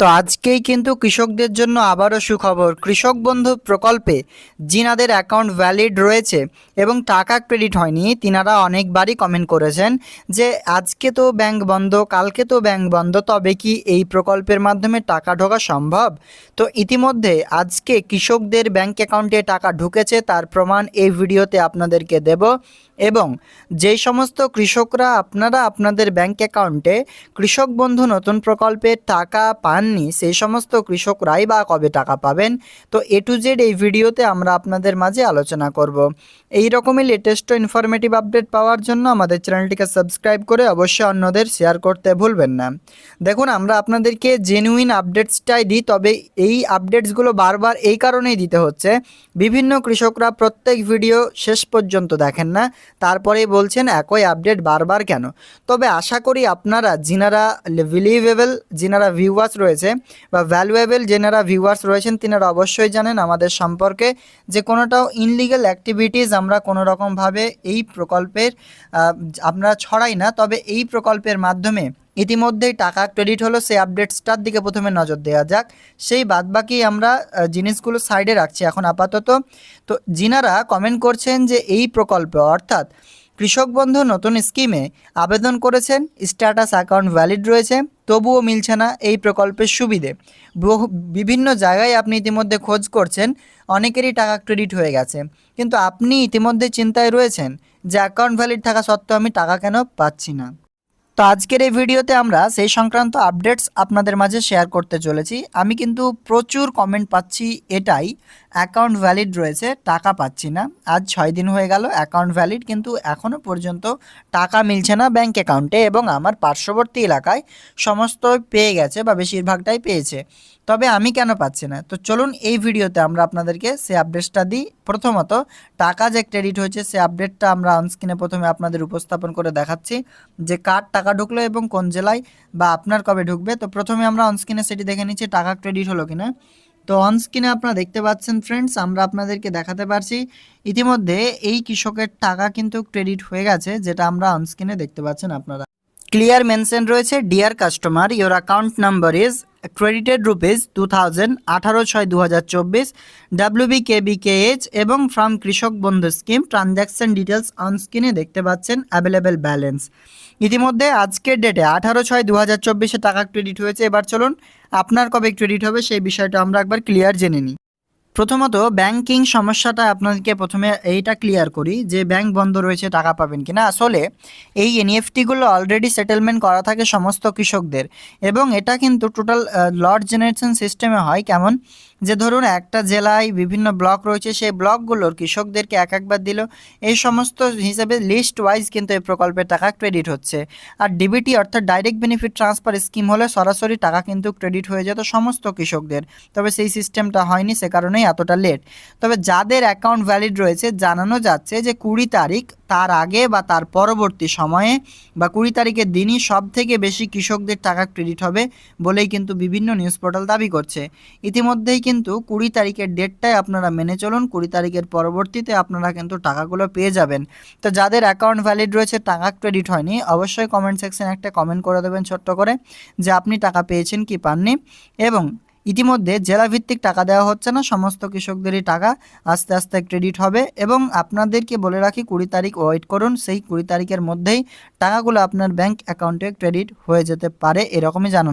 তো আজকেই কিন্তু কৃষকদের জন্য আবারও সুখবর। কৃষক বন্ধু প্রকল্পে যিনাদের অ্যাকাউন্ট ভ্যালিড রয়েছে এবং টাকা ক্রেডিট হয়নি। তিনারা অনেকবারই কমেন্ট করেছেন যে, আজকে তো ব্যাংক বন্ধ, কালকে তো ব্যাংক বন্ধ, তবে কি এই প্রকল্পের মাধ্যমে টাকা ঢোকা সম্ভব? তো ইতিমধ্যে আজকে কৃষকদের ব্যাংক অ্যাকাউন্টে টাকা ঢুকেছে, তার প্রমাণ এই ভিডিওতে আপনাদেরকে দেব এবং যেই সমস্ত কৃষকরা, আপনারা আপনাদের ব্যাংক অ্যাকাউন্টে কৃষক বন্ধু নতুন প্রকল্পের টাকা পাননি, সেই সমস্ত কৃষকরাই বা কবে টাকা পাবেন? তো এ টু জেড এই ভিডিওতে আমরা আপনাদের মাঝে আলোচনা করব। এই রকমই লেটেস্ট ইনফরমেটিভ আপডেট পাওয়ার জন্য আমাদের চ্যানেলটিকে সাবস্ক্রাইব করে অবশ্যই অন্যদের শেয়ার করতে ভুলবেন না। দেখুন, আমরা আপনাদেরকে জেনুইন আপডেটসটাই দিই, তবে এই আপডেটসগুলো বারবার এই কারণেই দিতে হচ্ছে, বিভিন্ন কৃষকরা প্রত্যেক ভিডিও শেষ পর্যন্ত দেখেন না, তারপরেই বলছেন একই আপডেট বারবার কেন? তবে আশা করি আপনারা, যিনারা বিলিভেবল যিনারা ভিউয়ার্স রয়েছে বা ভ্যালুয়েবল যেনারা ভিউয়ার্স রয়েছেন, তিনারা অবশ্যই জানেন আমাদের সম্পর্কে যে কোনোটাও ইনলিগাল অ্যাক্টিভিটিস আমরা কোনো রকমভাবে এই প্রকল্পের আমরা ছড়াই না। তবে এই প্রকল্পের মাধ্যমে ইতিমধ্যেই টাকা ক্রেডিট হলো, সেই আপডেটসটার দিকে প্রথমে নজর দেওয়া যাক। সেই বাদবাকি আমরা জিনিসগুলো সাইডে রাখছি এখন আপাতত। তো যিনারা কমেন্ট করছেন যে এই প্রকল্পে অর্থাৎ কৃষক বন্ধু নতুন স্কিমে আবেদন করেছেন, স্ট্যাটাস অ্যাকাউন্ট ভ্যালিড রয়েছে, তবুও মিলছে না এই প্রকল্পের সুবিধে। বহু, বিভিন্ন জায়গায় আপনি ইতিমধ্যে খোঁজ করছেন, অনেকেরই টাকা ক্রেডিট হয়ে গেছে। কিন্তু আপনি ইতিমধ্যে চিন্তায় রয়েছেন যে অ্যাকাউন্ট ভ্যালিড থাকা সত্ত্বেও আমি টাকা কেন পাচ্ছি না। তো আজকের এই ভিডিওতে আমরা সেই সংক্রান্ত আপডেটস আপনাদের মাঝে শেয়ার করতে চলেছি। আমি কিন্তু প্রচুর কমেন্ট পাচ্ছি এটাই অ্যাকাউন্ট ভ্যালিড রয়েছে, টাকা পাচ্ছি না। আজ ছয় দিন হয়ে গেল, অ্যাকাউন্ট ভ্যালিড, কিন্তু এখনও পর্যন্ত টাকা মিলছে না ব্যাঙ্ক অ্যাকাউন্টে এবং আমার পার্শ্ববর্তী এলাকায় সমস্ত পেয়ে গেছে বা বেশিরভাগটাই পেয়েছে। তবে আমি কেন পাচ্ছি না? তো চলুন এই ভিডিওতে আমরা আপনাদেরকে সে আপডেটসটা দিই। প্রথমত, টাকা যে ক্রেডিট হয়েছে, সে আপডেটটা আমরা অনস্ক্রিনে প্রথমে আপনাদের উপস্থাপন করে দেখাচ্ছি যে কার টাকা ঢুকলো এবং কোন জেলায় বা আপনার কবে ঢুকবে। তো প্রথমে আমরা অনস্ক্রিনে সেটি দেখে নিচ্ছি, টাকা ক্রেডিট হলো কিনা। তো অনস্ক্রিনে আপনারা দেখতে পাচ্ছেন ফ্রেন্ডস আমরা আপনাদেরকে দেখাতে পারছি। ইতিমধ্যে এই কৃষকের টাকা কিন্তু ক্রেডিট হয়ে গেছে, যেটা আমরা অনস্ক্রিনে দেখতে পাচ্ছেন আপনারা। ক্লিয়ার মেনশন রয়েছে dear customer your account number is credited rupees two thousand আঠারো ছয় দু হাজার চব্বিশ ডাব্লিউবি এইচ এবং ফ্রম কৃষক বন্ধু স্কিম ট্রানজ্যাকশন ডিটেলস অন স্ক্রিনে দেখতে পাচ্ছেন অ্যাভেলেবেল ব্যালেন্স ইতিমধ্যে আজকের ডেটে আঠারো ছয় দু হাজার চব্বিশে টাকা ক্রেডিট হয়েছে। এবার চলুন, আপনার কবে ক্রেডিট হবে সেই বিষয়টা আমরা একবার ক্লিয়ার জেনে নিই। প্রথমত ব্যাংকিং সমস্যাটা আপনাদেরকে প্রথমে এইটা ক্লিয়ার করি যে ব্যাংক বন্ধ রয়েছে, টাকা পাবেন কিনা। আসলে এই এনইএফটিগুলো অলরেডি সেটেলমেন্ট করা থাকে সমস্ত কৃষকদের এবং এটা কিন্তু টোটাল লর্ড জেনারেশন সিস্টেমে হয়। কেমন? যে ধরুন একটা জেলায় বিভিন্ন ব্লক রয়েছে, সেই ব্লকগুলোর কৃষকদেরকে এক একবার দিল। এই সমস্ত হিসাবে লিস্ট ওয়াইজ কিন্তু এই প্রকল্পের টাকা ক্রেডিট হচ্ছে। আর ডিবিটি অর্থাৎ ডাইরেক্ট বেনিফিট ট্রান্সফার স্কিম হলে সরাসরি টাকা কিন্তু ক্রেডিট হয়ে যেত সমস্ত কৃষকদের। তবে সেই সিস্টেমটা হয়নি, সে কারণেই এতটা লেট তবে যাদের অ্যাকাউন্ট ভ্যালিড রয়েছে, জানানো যাচ্ছে যে কুড়ি তারিখ তার আগে বা তার পরবর্তী সময়ে বা কুড়ি তারিখের দিনই সব থেকে বেশি কৃষকদের টাকা ক্রেডিট হবে বলেই কিন্তু বিভিন্ন নিউজ পোর্টাল দাবি করছে। ইতিমধ্যেই কিন্তু কুড়ি তারিখের ডেটটাই আপনারা মেনে চলুন, কুড়ি তারিখের পরবর্তীতে আপনারা কিন্তু টাকাগুলো পেয়ে যাবেন। তো যাদের অ্যাকাউন্ট ভ্যালিড রয়েছে, টাকা ক্রেডিট হয়নি, অবশ্যই কমেন্ট সেকশনে একটা কমেন্ট করে দেবেন ছোট্ট করে, যে আপনি টাকা পেয়েছেন কি পাননি? এবং ইতিমধ্যে জেলাভিত্তিক টাকা দেওয়া হচ্ছে না, সমস্ত কৃষকদেরই টাকা আস্তে আস্তে ক্রেডিট হবে এবং আপনাদেরকে বলে রাখি কুড়ি তারিখ ওয়েট করুন, সেই কুড়ি তারিখের মধ্যেই টাকাগুলো আপনার ব্যাংক অ্যাকাউন্টে ক্রেডিট হয়ে যেতে পারে, এরকমই জানানো